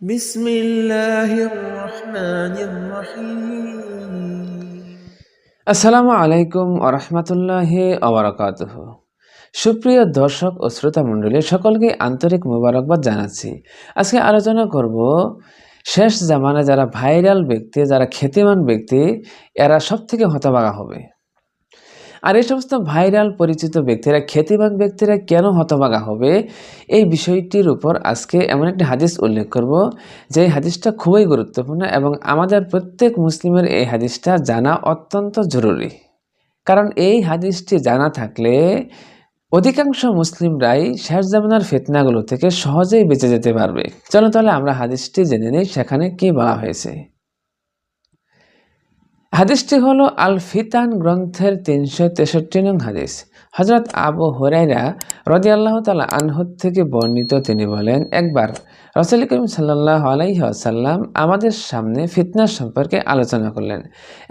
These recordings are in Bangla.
بسم الله الرحمن الرحيم আসসালামু আলাইকুম আরহামতুল্লাহ আবরাকাত সুপ্রিয় দর্শক ও শ্রোতা মণ্ডলী সকলকে আন্তরিক মোবারকবাদ জানাচ্ছি আজকে আলোচনা করব শেষ জামানে যারা ভাইরাল ব্যক্তি যারা খ্যাতিমান ব্যক্তি এরা সব থেকে হতবাগা হবে আর এই সমস্ত ভাইরাল পরিচিত ব্যক্তিরা, খ্যাতিমান ব্যক্তিরা কেন হতবাগা হবে? এই বিষয়টির উপর আজকে এমন একটি হাদিস উল্লেখ করব, যে এই হাদিসটা খুবই গুরুত্বপূর্ণ এবং আমাদের প্রত্যেক মুসলিমের এই হাদিসটা জানা অত্যন্ত জরুরি। কারণ এই হাদিসটি জানা থাকলে অধিকাংশ মুসলিমরাই শেষ জামানার ফিতনাগুলো থেকে সহজেই বেঁচে যেতে পারবে। চলো তাহলে আমরা হাদিসটি জেনে নিই, সেখানে কি বলা হয়েছে। হাদিসটি হল আল ফিতান গ্রন্থের তিনশো তেষট্টি নং হাদিস। হজরত আবু হরাইরা রদি আল্লাহ তালা আনহুদ থেকে বর্ণিত তিনি বলেন, একবার রসুল করিম সাল্লাহ আলাইসাল্লাম আমাদের সামনে ফিতনার সম্পর্কে আলোচনা করলেন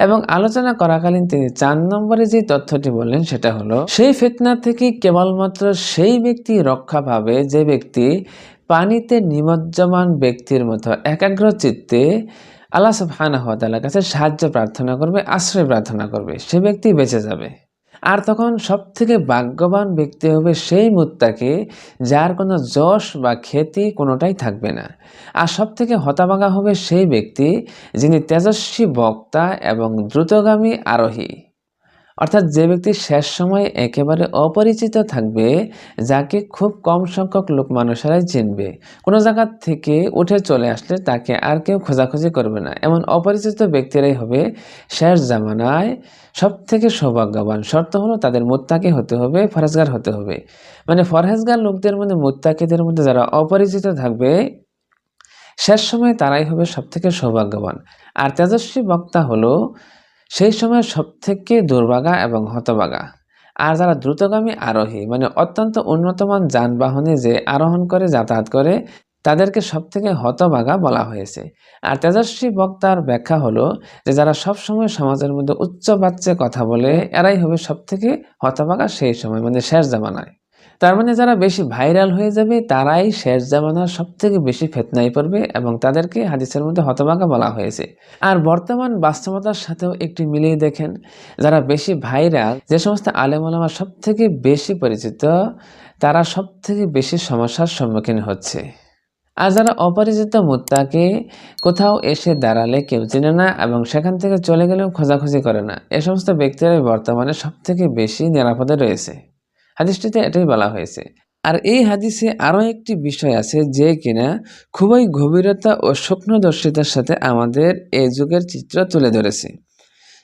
এবং আলোচনা করাকালীন তিনি চার নম্বরে যে তথ্যটি বললেন সেটা হলো, সেই ফিতনা থেকে কেবলমাত্র সেই ব্যক্তি রক্ষা পাবে যে ব্যক্তি পানিতে নিমজ্জমান ব্যক্তির মতো একাগ্র চিত্তে আল্লাহ সুবহানাহু ওয়া তাআলার কাছে সাহায্য প্রার্থনা করবে, আশ্রয় প্রার্থনা করবে, সে ব্যক্তি বেঁচে যাবে। আর তখন সবথেকে ভাগ্যবান ব্যক্তি হবে সেই মুত্তাকে যার কোনো যশ বা খ্যাতি কোনোটাই থাকবে না। আর সব থেকে হতাভাগা হবে সেই ব্যক্তি যিনি তেজস্বী বক্তা এবং দ্রুতগামী আরোহী। অর্থাৎ যে ব্যক্তি শেষ সময়ে একেবারে অপরিচিত থাকবে, যাকে খুব কম সংখ্যক লোক মানুষেরাই চিনবে। কোনো জায়গা থেকে উঠে চলে আসলে তাকে আর কেউ খোঁজাখুঁজি করবে না। এমন অপরিচিত ব্যক্তিরাই হবে শেষ জামানায় সব থেকে সৌভাগ্যবান। শর্ত হলো তাদের মোত্তাকি হতে হবে ফরেজগার হতে হবে। মানে ফরেজগার লোকদের মধ্যে, মোত্তাকিদের মধ্যে যারা অপরিচিত থাকবে, শেষ সময়ে তারাই হবে সব থেকে সৌভাগ্যবান। আর তেজস্বী বক্তা হলো সেই সময় সবথেকে দুর্ভাগা এবং হতভাগা। আর যারা দ্রুতগামী আরোহী মানে অত্যন্ত উন্নতমান যানবাহনে যে আরোহণ করে যাতায়াত করে, তাদেরকে সবথেকে হতভাগা বলা হয়েছে। আর তেজস্বী বক্তার ব্যাখ্যা হলো যে যারা সবসময় সমাজের মধ্যে উচ্চ বাচ্চে কথা বলে, এরাই হবে সবথেকে হতভাগা সেই সময় মানে শেষ জামানায়। তার মানে যারা বেশি ভাইরাল হয়ে যাবে, তারাই শেষ জামানার সব থেকে বেশি ফেতনায় পড়বে এবং তাদেরকে হাদিসের মধ্যে হতভাগা বলা হয়েছে। আর বর্তমান বাস্তবতার সাথেও একটি মিলিয়ে দেখেন, যারা বেশি ভাইরাল, যে সমস্ত আলেমলামা সব থেকে বেশি পরিচিত, তারা সব থেকে বেশি সমস্যার সম্মুখীন হচ্ছে। আর যারা অপরিচিত মুত্তাকে, কোথাও এসে দাঁড়ালে কেউ চেনে না এবং সেখান থেকে চলে গেলেও খোঁজাখুঁজি করে না, এ সমস্ত ব্যক্তিরাই বর্তমানে সব থেকে বেশি নিরাপদে রয়েছে। হাদিসটিতে এটাই বলা হয়েছে। আর এই হাদিসে আরও একটি বিষয় আছে যে কিনা খুবই গভীরতা ও স্বপ্নদর্শিতার সাথে আমাদের এই যুগের চিত্র তুলে ধরেছে।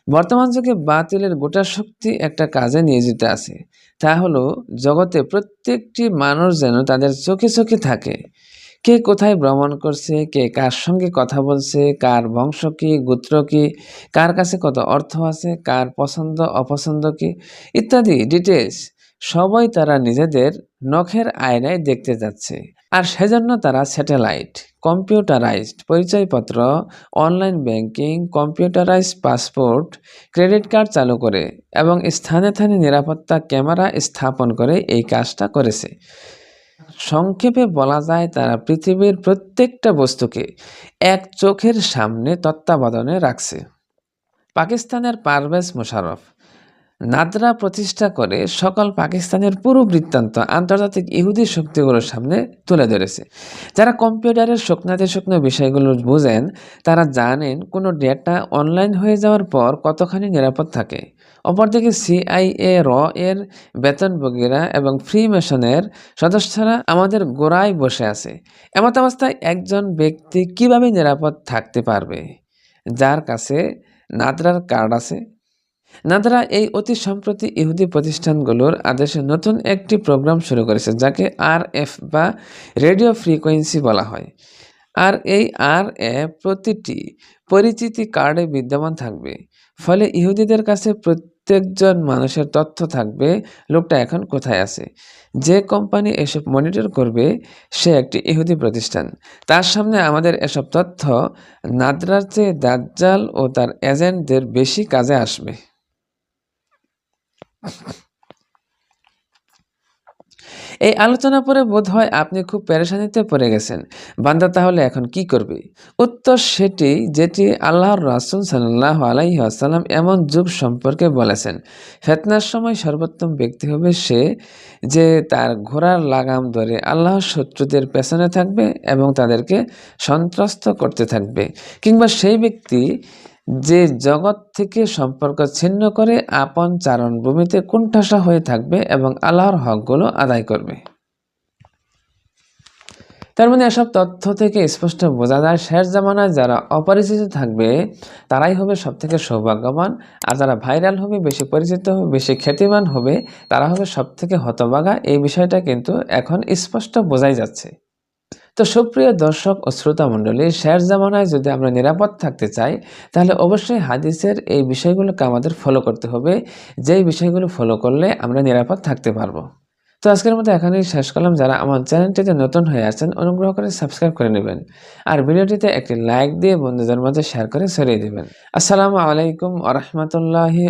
বর্তমান যুগে বাতিলের গোটা শক্তি একটা কাজে নিয়োজিত আছে। তা হলো জগতে প্রত্যেকটি মানুষ যেন তাদের চোখে চোখে থাকে। কে কোথায় ভ্রমণ করছে, কে কার সঙ্গে কথা বলছে, কার বংশ কি, গোত্র কি, কার কাছে কত অর্থ আছে, কার পছন্দ, অপছন্দ কি, ইত্যাদি ডিটেলস সবাই তারা নিজেদের নখের আয়নায় দেখতে যাচ্ছে। আর সেজন্য তারা স্যাটেলাইট, কম্পিউটারাইজড পরিচয়পত্র, online banking, computerized passport, credit card চালু করে এবং স্থানে স্থানে নিরাপত্তা ক্যামেরা স্থাপন করে এই কাজটা করেছে। সংক্ষেপে বলা যায়, তারা পৃথিবীর প্রত্যেকটা বস্তুকে এক চোখের সামনে তত্ত্বাবধানে রাখছে। পাকিস্তানের পারভেজ মোশারফ নাদরা প্রতিষ্ঠা করে সকল পাকিস্তানের পুরো বৃত্তান্ত আন্তর্জাতিক ইহুদি শক্তিগুলোর সামনে তুলে ধরেছে। যারা কম্পিউটারের শুকনাতে শুকনো বিষয়গুলো বোঝেন, তারা জানেন কোনো ডেটা অনলাইন হয়ে যাওয়ার পর কতখানি নিরাপদ থাকে। অপরদিকে সিআইএ, র এর বেতনভোগীরা এবং ফ্রি মেশনের সদস্যরা আমাদের গোড়ায় বসে আছে। এমত অবস্থায় একজন ব্যক্তি কীভাবে নিরাপদ থাকতে পারবে? যার কাছে নাদরার কার্ড আছে নাদারা এই অতি সম্প্রতি ইহুদি প্রতিষ্ঠানগুলোর আদেশে নতুন একটি প্রোগ্রাম শুরু করেছে, যাকে আর এফ বা রেডিও ফ্রিকোয়েন্সি বলা হয়। আর এই আর এফ প্রতিটি পরিচিতি কার্ডে বিদ্যমান থাকবে। ফলে ইহুদিদের কাছে প্রত্যেকজন মানুষের তথ্য থাকবে, লোকটা এখন কোথায় আছে? যে কোম্পানি এসব মনিটর করবে, সে একটি ইহুদি প্রতিষ্ঠান। তার সামনে আমাদের এসব তথ্য নাদরার চেয়ে দাজ্জাল ও তার এজেন্টদের বেশি কাজে আসবে। এই আলোচনা পরে বোধ হয় আপনি খুব পেরেশানিতে পড়ে গেছেন। বান্দা তাহলে এখন কি করবে? উত্তর সেটি যেটি আল্লাহর রাসুল সাল্লাহ আলাইহি আসাল্লাম এমন যুগ সম্পর্কে বলেছেন। ফেতনার সময় সর্বোত্তম ব্যক্তি হবে সে যে তার ঘোড়ার লাগাম ধরে আল্লাহর শত্রুদের পেছনে থাকবে এবং তাদেরকে সন্ত্রস্ত করতে থাকবে। কিংবা সেই ব্যক্তি যে জগৎ থেকে সম্পর্ক ছিন্ন করে আপন চারণভূমিতে কুণ্ঠাসা হয়ে থাকবে এবং আল্লাহর হকগুলো আদায় করবে। তার মানে এসব তথ্য থেকে স্পষ্ট বোঝা যায়, শেষ জামানায় যারা অপরিচিত থাকবে, তারাই হবে সব থেকে সৌভাগ্যবান। আর যারা ভাইরাল হবে, বেশি পরিচিত হবে, বেশি খ্যাতিমান হবে, তারা হবে সব থেকে হতবাগা। এই বিষয়টা কিন্তু এখন স্পষ্ট বোঝাই যাচ্ছে। তো সুপ্রিয় দর্শক ও শ্রোতা মণ্ডলী শেয়ার জামানায় যদি আমরা নিরাপদ থাকতে চাই, তাহলে অবশ্যই হাদিসের এই বিষয়গুলোকে আমাদের ফলো করতে হবে। যেই বিষয়গুলো ফলো করলে আমরা নিরাপদ থাকতে পারব। তো আজকের মতো এখানেই শেষ করলাম। যারা আমার চ্যানেলটিতে নতুন হয়ে আছেন, অনুগ্রহ করে সাবস্ক্রাইব করে নেবেন। আর ভিডিওটিতে একটি লাইক দিয়ে বন্ধুদের মাঝে শেয়ার করে ছড়িয়ে দেবেন। আসসালামু আলাইকুম আ রহমতুল্লাহি